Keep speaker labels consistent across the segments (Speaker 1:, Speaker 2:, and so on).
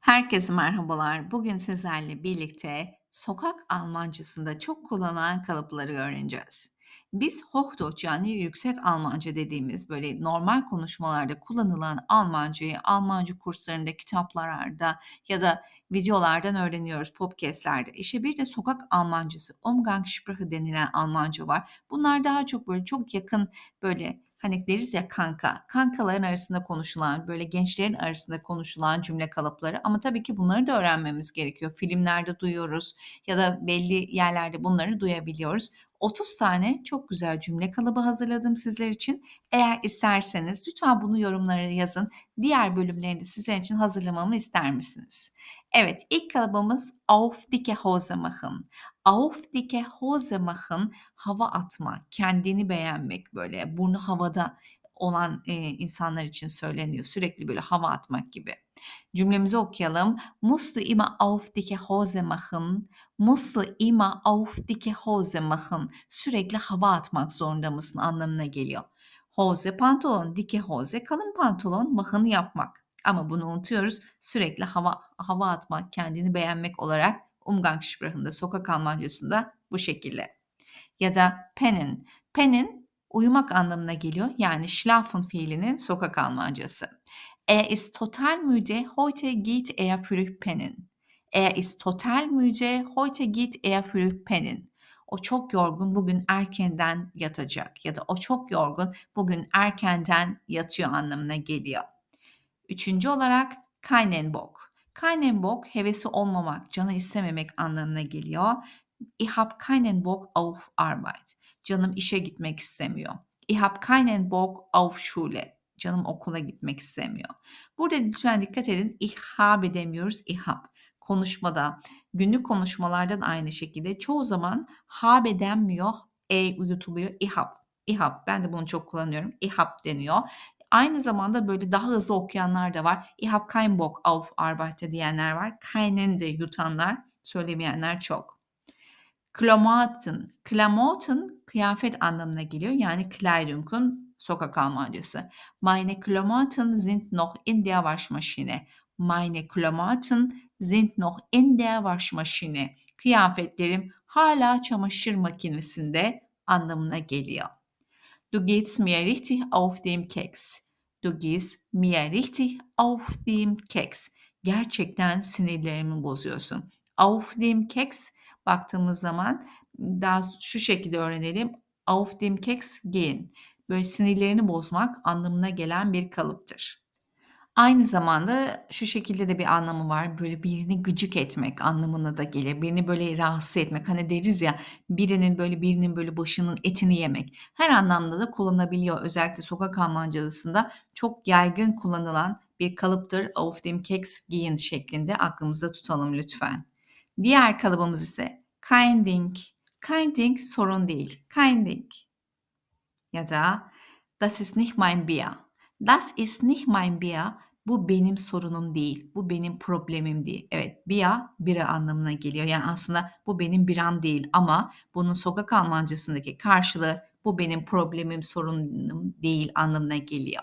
Speaker 1: Herkese merhabalar. Bugün sizlerle birlikte sokak Almancasında çok kullanılan kalıpları öğreneceğiz. Biz Hochdeutsch yani yüksek Almanca dediğimiz böyle normal konuşmalarda kullanılan Almancayı Almanca kurslarında, kitaplarda ya da videolardan öğreniyoruz podcastlerde. İşte bir de sokak Almancası, Umgangssprache denilen Almanca var. Bunlar daha çok böyle çok yakın böyle Hani deriz ya kanka, kankaların arasında konuşulan, böyle gençlerin arasında konuşulan cümle kalıpları ama tabii ki bunları da öğrenmemiz gerekiyor. Filmlerde duyuyoruz ya da belli yerlerde bunları duyabiliyoruz. 30 tane çok güzel cümle kalıbı hazırladım sizler için. Eğer isterseniz lütfen bunu yorumlara yazın. Diğer bölümlerini sizler için hazırlamamı ister misiniz? Evet, ilk kalıbımız auf dicke Hose machen. Auf dicke Hose machen hava atma, kendini beğenmek böyle burnu havada olan e, insanlar için söyleniyor. Sürekli böyle hava atmak gibi. Cümlemizi okuyalım. Musst du immer auf dicke Hose machen? Musst du immer auf dicke Hose machen? Sürekli hava atmak zorunda mısın anlamına geliyor. Hose pantolon, dike hose kalın pantolon, mahını yapmak. Ama bunu unutuyoruz. Sürekli hava hava atmak, kendini beğenmek olarak Umgangssprach'ında, sokak Almancasında bu şekilde. Ya da pennen. Pennen uyumak anlamına geliyor. Yani schlafen fiilinin sokak Almancası. Er ist total müde, heute geht er früh pennen. Er ist total müde, heute geht er früh pennen. O çok yorgun, bugün erkenden yatacak ya da o çok yorgun, bugün erkenden yatıyor anlamına geliyor. Üçüncü olarak keinen Bock. Keinen hevesi olmamak, canı istememek anlamına geliyor. Ich habe keinen Bock auf Arbeit. Canım işe gitmek istemiyor. Ich habe keinen Bock auf Schule. Canım okula gitmek istemiyor. Burada lütfen dikkat edin. Ich habe demiyoruz, ich habe. Konuşmada, günlük konuşmalardan aynı şekilde çoğu zaman habe denmiyor, e uyutuluyor, ich habe. Habe. Ben de bunu çok kullanıyorum. Habe deniyor. Aynı zamanda böyle daha hızlı okuyanlar da var. Ich habe keinen Bock auf Arbeit diyenler var. Keinen de yutanlar, söylemeyenler çok. Klamotten. Klamotten kıyafet anlamına geliyor. Yani Kleidung'un sokak Almancası. Meine Klamotten sind noch in der Waschmaschine. Meine Klamotten sind noch in der Waschmaschine. Kıyafetlerim hala çamaşır makinesinde anlamına geliyor. Du gehst mir richtig auf den Keks. Du gehst mir richtig auf den Keks. Gerçekten sinirlerimi bozuyorsun. Auf dem Keks baktığımız zaman daha şu şekilde öğrenelim. Auf dem Keks gehen. Böyle sinirlerini bozmak anlamına gelen bir kalıptır. Aynı zamanda şu şekilde de bir anlamı var. Böyle birini gıcık etmek anlamına da gelir. Birini böyle rahatsız etmek. Hani deriz ya birinin böyle birinin böyle başının etini yemek. Her anlamda da kullanabiliyor. Özellikle sokak Almancasında çok yaygın kullanılan bir kalıptır. Auf dem Keks gehen şeklinde aklımızda tutalım lütfen. Diğer kalıbımız ise kein Ding. Kein Ding sorun değil. Kein Ding. Ya da das ist nicht mein Bier. Das ist nicht mein Bier bu benim sorunum değil, bu benim problemim değil. Evet, bia bira anlamına geliyor. Yani aslında bu benim biram değil ama bunun sokak Almancasındaki karşılığı bu benim problemim, sorunum değil anlamına geliyor.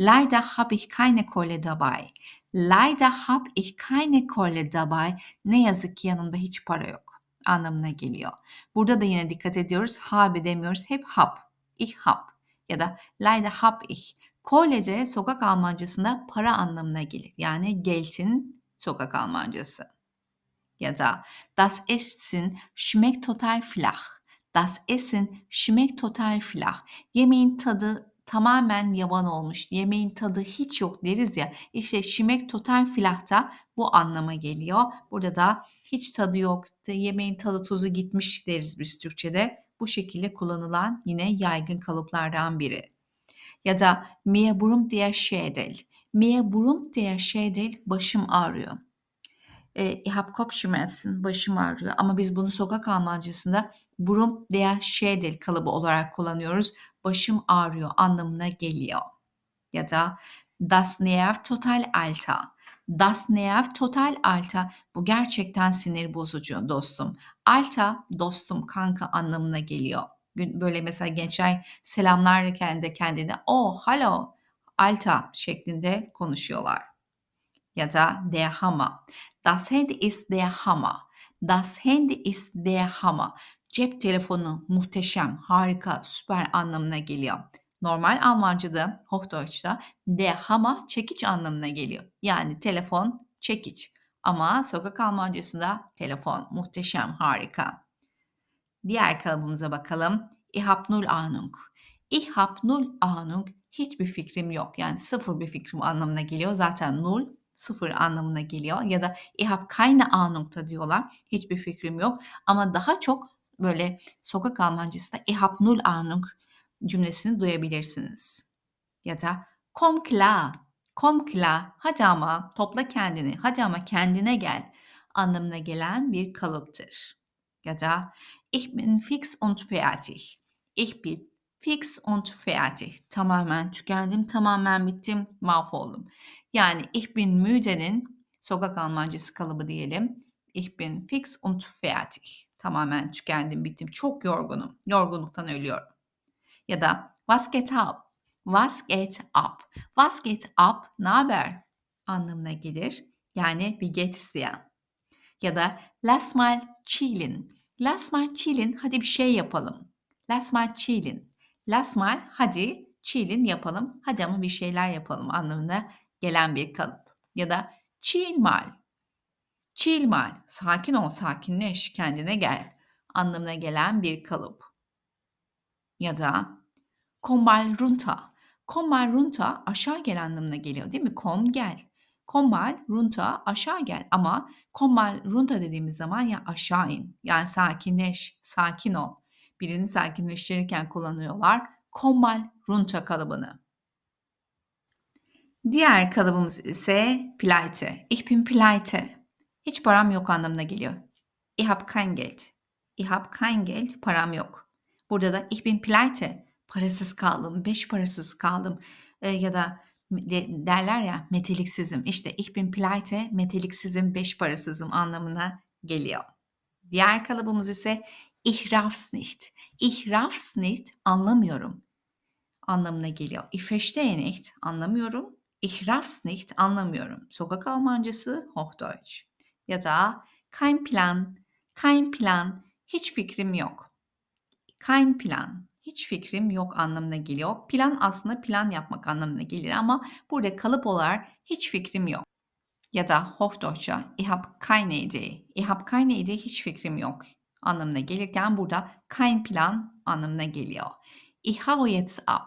Speaker 1: Leider habe ich keine Kohle dabei. Leider habe ich keine Kohle dabei. Ne yazık ki yanımda hiç para yok anlamına geliyor. Burada da yine dikkat ediyoruz. Habe demiyoruz. Hep hab. Ich hab. Ya da leider hab ich. Kolece sokak Almancasında para anlamına gelir. Yani Geld'in sokak Almancası. Ya da das Essen schmeckt total flach. Das Essen schmeckt total flach. Yemeğin tadı tamamen yavan olmuş. Yemeğin tadı hiç yok deriz ya. İşte schmeckt total flach da bu anlama geliyor. Burada da hiç tadı yok. Yemeğin tadı tuzu gitmiş deriz biz Türkçe'de. Bu şekilde kullanılan yine yaygın kalıplardan biri. Ya da mir brummt der Schädel. Mir brummt der Schädel başım ağrıyor. E, ich habe Kopfschmerzen, başım ağrıyor. Ama biz bunu sokak Almancasında brummt der Schädel kalıbı olarak kullanıyoruz. Başım ağrıyor anlamına geliyor. Ya da das nervt total Alter. Das nervt total Alter. Bu gerçekten sinir bozucu dostum. Alta dostum, kanka anlamına geliyor böyle mesela gençler selamlarken de kendine o oh, halo alta şeklinde konuşuyorlar. ya da der Hammer. Das Handy ist der Hammer. Das Handy ist der Hammer. Cep telefonu muhteşem, harika, süper anlamına geliyor. Normal Almanca'da, Hochdeutsch'ta der Hammer çekiç anlamına geliyor. Yani telefon çekiç. Ama sokak Almancasında telefon muhteşem, harika. Diğer kalıbımıza bakalım. Ich hab null Ahnung. Hiçbir fikrim yok. Yani sıfır bir fikrim anlamına geliyor. Zaten null sıfır anlamına geliyor. Ya da keine Ahnung da diyorlar. Hiçbir fikrim yok. Ama daha çok böyle sokak Almancasında ich hab null Ahnung cümlesini duyabilirsiniz. Ya da komm klar. Komm klar. Hadi ama topla kendini. Hadi ama kendine gel anlamına gelen bir kalıptır. Ya da ich bin fix und fertig. Ich bin fix und fertig. Tamamen tükendim, tamamen bittim, mahvoldum. Yani ich bin müde'nin sokak Almancası kalıbı diyelim. Ich bin fix und fertig. Tamamen tükendim, bittim, çok yorgunum. Yorgunluktan ölüyorum. Ya da was geht up? Was geht up? Was geht up? Ne haber? anlamına gelir. Yani bir get isteyen. Ya da lass mal chillen. Lass mal chillen. Hadi bir şey yapalım. Lass mal chillen. Lass mal hadi chillen yapalım. Hadi ama bir şeyler yapalım anlamına gelen bir kalıp. Ya da chill mal. Chill mal. Sakin ol, sakinleş, kendine gel anlamına gelen bir kalıp. Ya da runter. Komm mal runter aşağı gel anlamına geliyor değil mi? Kom gel. Kombal, runta, aşağı gel. Ama kombal, runta dediğimiz zaman ya aşağı in. Yani sakinleş, sakin ol. Birini sakinleştirirken kullanıyorlar. Kombal, runta kalıbını. Diğer kalıbımız ise pleite. Ich bin pleite. Hiç param yok anlamına geliyor. Ich hab kein Geld. Ich hab kein Geld, param yok. Burada da ich bin pleite. Parasız kaldım, beş parasız kaldım. E, ya da derler ya meteliksizim. İşte ich bin pleite, meteliksizim, beş parasızım anlamına geliyor. Diğer kalıbımız ise ich raff's anlamıyorum anlamına geliyor. Ich verstehe nicht anlamıyorum. Ich anlamıyorum. Sokak Almancası Hochdeutsch. Ya da kein Plan, kein Plan, hiç fikrim yok. Kein Plan, hiç fikrim yok anlamına geliyor. Plan aslında plan yapmak anlamına gelir ama burada kalıp olarak hiç fikrim yok. Ya da Hochdeutsch'a ich habe keine Idee. Ich habe keine Idee hiç fikrim yok anlamına gelirken burada kein Plan anlamına geliyor. Ich hau jetzt ab.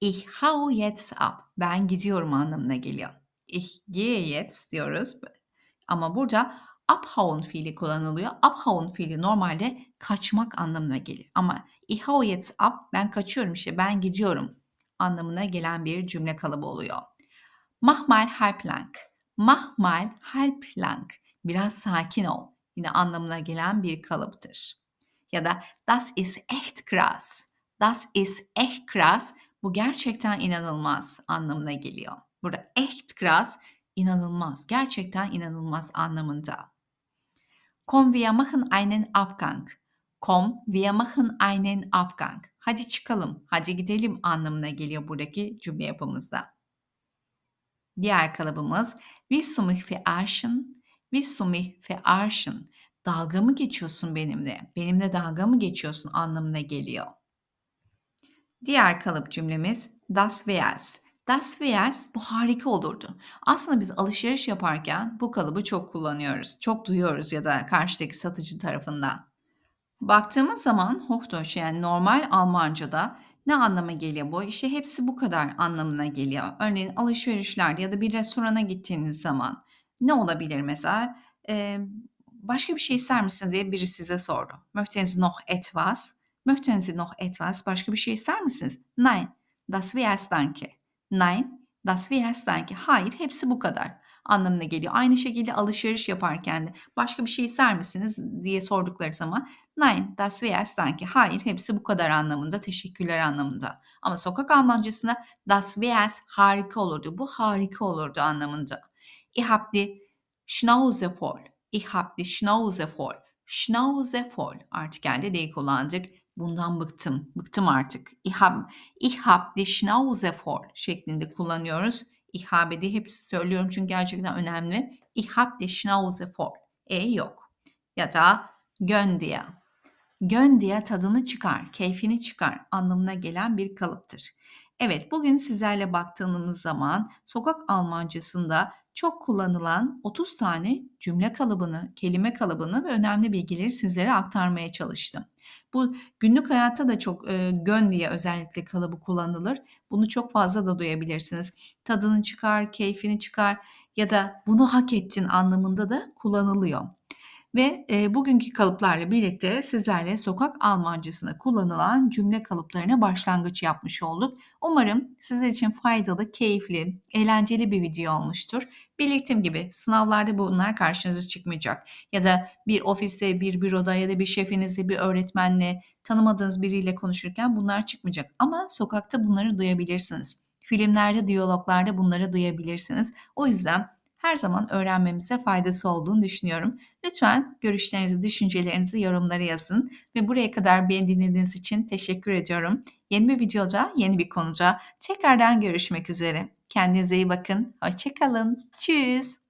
Speaker 1: Ich hau jetzt ab. Ben gidiyorum anlamına geliyor. Ich gehe jetzt diyoruz. Ama burada abhauen fiili kullanılıyor. Abhauen fiili normalde kaçmak anlamına gelir. Ama ich hau jetzt ab ben kaçıyorum işte ben gidiyorum anlamına gelen bir cümle kalıbı oluyor. Mach mal halblang. Mach mal halblang. Biraz sakin ol. Yine anlamına gelen bir kalıptır. Ya da das ist echt krass. Das ist echt krass. Bu gerçekten inanılmaz anlamına geliyor. Burada echt krass inanılmaz, gerçekten inanılmaz anlamında. Komm, wir machen einen Abgang. Komm, wir machen einen Abgang. Hadi çıkalım, hadi gidelim anlamına geliyor buradaki cümle yapımızda. Diğer kalıbımız Willst du mich verarschen? Willst du mich verarschen? Dalga mı geçiyorsun benimle? Benimle dalga mı geçiyorsun anlamına geliyor. Diğer kalıp cümlemiz Das wär's. Das wär's bu harika olurdu. Aslında biz alışveriş yaparken bu kalıbı çok kullanıyoruz. Çok duyuyoruz ya da karşıdaki satıcı tarafından. Baktığımız zaman Hochdeutsch yani normal Almanca'da ne anlama geliyor bu? İşte hepsi bu kadar anlamına geliyor. Örneğin alışverişler ya da bir restorana gittiğiniz zaman ne olabilir mesela? Ee, başka bir şey ister misiniz diye biri size sordu. Möchten Sie noch etwas? Möchten Sie noch etwas? Başka bir şey ister misiniz? Nein, das wär's danke. Nein, das wär's danke. Hayır, hepsi bu kadar anlamına geliyor. Aynı şekilde alışveriş yaparken de başka bir şey ister misiniz diye sordukları zaman Nein, das wär's danke. Hayır, hepsi bu kadar anlamında, teşekkürler anlamında. Ama sokak Almancasında das wär's harika olurdu. Bu harika olurdu anlamında. Ich hab die Schnauze voll. Ich hab die Schnauze voll. Schnauze voll. Artikelde değil kullandık. Bundan bıktım. Bıktım artık. Ich hab, ich hab die Schnauze voll şeklinde kullanıyoruz. Ich habe diye hep söylüyorum çünkü gerçekten önemli. Ich habe die Schnauze voll. E yok. Ya da gön diye. Gön diye tadını çıkar, keyfini çıkar anlamına gelen bir kalıptır. Evet, bugün sizlerle baktığımız zaman sokak Almancasında çok kullanılan 30 tane cümle kalıbını, kelime kalıbını ve önemli bilgileri sizlere aktarmaya çalıştım. Bu günlük hayatta da çok e, gön diye özellikle kalıbı kullanılır. Bunu çok fazla da duyabilirsiniz. Tadını çıkar, keyfini çıkar ya da bunu hak ettin anlamında da kullanılıyor. Ve e, bugünkü kalıplarla birlikte sizlerle sokak Almancasında kullanılan cümle kalıplarına başlangıç yapmış olduk. Umarım sizler için faydalı, keyifli, eğlenceli bir video olmuştur. Belirttiğim gibi sınavlarda bunlar karşınıza çıkmayacak. Ya da bir ofiste, bir büroda ya da bir şefinizle, bir öğretmenle, tanımadığınız biriyle konuşurken bunlar çıkmayacak. Ama sokakta bunları duyabilirsiniz. Filmlerde, diyaloglarda bunları duyabilirsiniz. O yüzden her zaman öğrenmemize faydası olduğunu düşünüyorum. Lütfen görüşlerinizi, düşüncelerinizi yorumlara yazın ve buraya kadar beni dinlediğiniz için teşekkür ediyorum. Yeni bir videoda, yeni bir konuda tekrardan görüşmek üzere. Kendinize iyi bakın. Hoşçakalın. Tschüss.